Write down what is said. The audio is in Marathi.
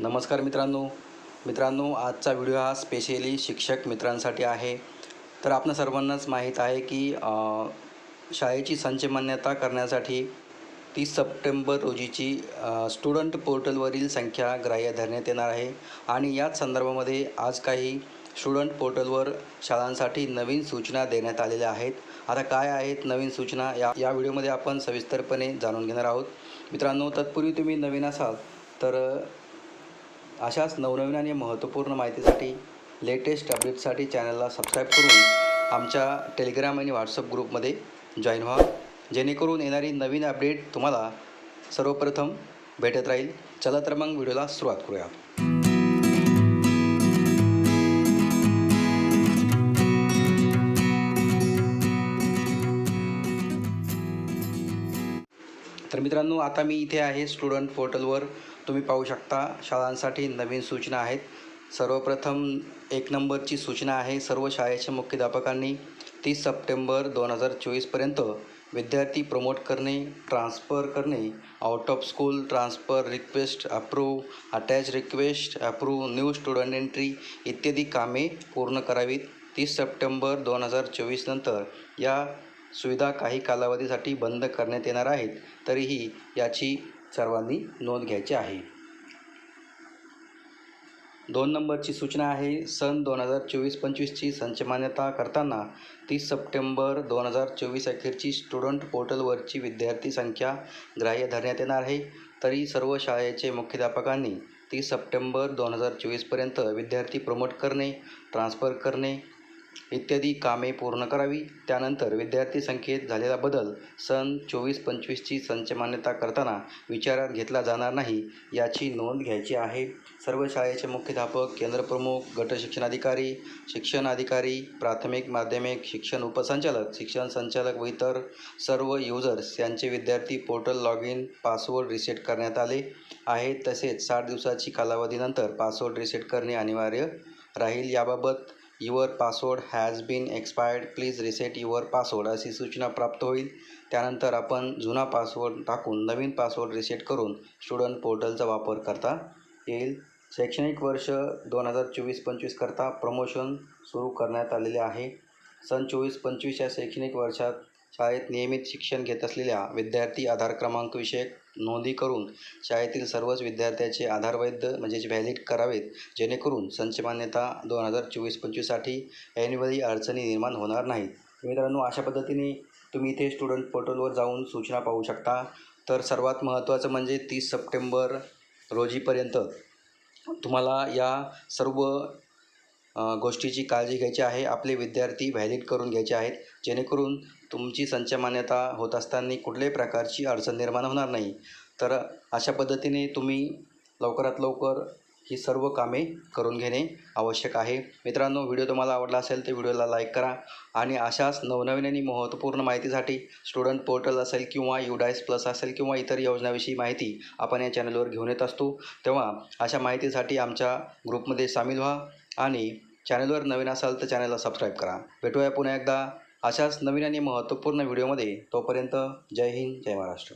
नमस्कार मित्रांनो. मित्रांनो आजचा व्हिडिओ हा स्पेशली शिक्षक मित्रांसाठी आहे. तर आपणा सर्वांनाच माहीत आहे की शाळेची संच मान्यता करण्यासाठी तीस सप्टेंबर रोजीची स्टुडंट पोर्टलवरील संख्या ग्राह्य धरण्यात येणार आहे. आणि याच संदर्भामध्ये आज काही स्टुडंट पोर्टलवर शाळांसाठी नवीन सूचना देण्यात आलेल्या आहेत. आता काय आहेत नवीन सूचना या या व्हिडिओमध्ये आपण सविस्तरपणे जाणून घेणार आहोत. मित्रांनो तत्पूर्वी तुम्ही नवीन असाल तर अशाच नवनवीन आणि महत्त्वपूर्ण माहितीसाठी लेटेस्ट अपडेटसाठी चॅनलला सबस्क्राईब करून आमच्या टेलिग्राम आणि व्हॉट्सअप ग्रुपमध्ये जॉईन व्हा. जेणेकरून येणारी नवीन अपडेट तुम्हाला सर्वप्रथम भेटत राहील. चला तर मग व्हिडिओला सुरुवात करूया. तर मित्रांनो आता मी इथे आहे स्टुडंट पोर्टलवर तुम्ही पाहू शकता शाळांसाठी नवीन सूचना आहेत. सर्वप्रथम एक नंबरची सूचना आहे सर्व शाळेच्या मुख्याध्यापकांनी तीस सप्टेंबर दोन हजार चोवीसपर्यंत विद्यार्थी प्रमोट करणे ट्रान्सफर करणे out of school transfer request approve attach request approve new student entry इत्यादी कामे पूर्ण करावीत. तीस सप्टेंबर दोन हजार चोवीसनंतर या सुविधा काही कालावधीसाठी बंद करण्यात येणार आहेत. तरीही याची सर्वांनी नोंद घ्यायची आहे. दोन नंबरची सूचना आहे सन दोन हजार चोवीस पंचवीसची संच मान्यता करताना तीस सप्टेंबर दोन हजार चोवीस अखेरची स्टुडंट पोर्टलवरची विद्यार्थी संख्या ग्राह्य धरण्यात येणार आहे. तरी सर्व शाळेचे मुख्याध्यापकांनी तीस सप्टेंबर दोन हजार चोवीसपर्यंत विद्यार्थी प्रमोट करणे ट्रान्सफर करणे इत्यादी कामे पूर्ण करावी. त्यानंतर विद्यार्थी संख्येत झालेला बदल सन चोवीस पंचवीसची संच मान्यता करताना विचारात घेतला जाणार नाही याची नोंद घ्यायची आहे. सर्व शाळेचे मुख्याध्यापक केंद्रप्रमुख गट शिक्षणाधिकारी शिक्षण अधिकारी प्राथमिक माध्यमिक शिक्षण उपसंचालक शिक्षण संचालक व इतर सर्व युजर्स यांचे विद्यार्थी portal log in password reset करण्यात आले आहे. तसेच साठ दिवसाची कालावधीनंतर पासवर्ड रिसेट करणे अनिवार्य राहील. याबाबत your password has been expired please reset your password अशी सूचना प्राप्त होईल. त्यानंतर आपण जुना पासवर्ड टाकून नवीन पासवर्ड रिसेट करून स्टुडंट पोर्टलचा वापर करता येईल. शैक्षणिक वर्ष दोन हजार चोवीस पंचवीसकरता प्रमोशन सुरू करण्यात आलेले आहे. सन चोवीस पंचवीस या शैक्षणिक वर्षात शाळेत नियमित शिक्षण घेत असलेल्या विद्यार्थी आधार क्रमांक विषयक नोंदी करून शाळेतील सर्वच विद्यार्थ्याचे आधार वैध म्हणजेच व्हॅलिड करावेत जेणेकरून संच मान्यता दोन हजार चोवीस पंचवीससाठी ऐनवेळी अडचणी निर्माण होणार नाहीत. मित्रांनो अशा पद्धतीने तुम्ही इथे स्टुडंट पोर्टलवर जाऊन सूचना पाहू शकता. तर सर्वात महत्त्वाचं म्हणजे तीस सप्टेंबर रोजीपर्यंत तुम्हाला या सर्व गोष्टीची काळजी घ्यायची आहे आपले विद्यार्थी व्हॅलिड करून घ्यायचे आहेत. जेणेकरून तुमची संचमान्यता होत असताना कुठल्याही प्रकारची अडचण निर्माण होणार नाही. तर अशा पद्धतीने तुम्ही लवकरात लवकर ही सर्व कामे करून घेणे आवश्यक आहे. मित्रांनो व्हिडिओ तुम्हाला आवडला असेल तर व्हिडिओला लाईक करा आणि अशाच नवनवीन आणि महत्त्वपूर्ण माहितीसाठी स्टुडंट पोर्टल असेल किंवा युडायस प्लस असेल किंवा इतर योजनाविषयी माहिती आपण या चॅनलवर घेऊन येत असतो. तेव्हा अशा माहितीसाठी आमच्या ग्रुपमध्ये सामील व्हा आणि चॅनलवर नवीन असाल तर चॅनलला सबस्क्राईब करा. भेटूया पुन्हा एकदा अशाच नवीन आणि महत्त्वपूर्ण व्हिडिओमध्ये. तोपर्यंत जय हिंद जय महाराष्ट्र.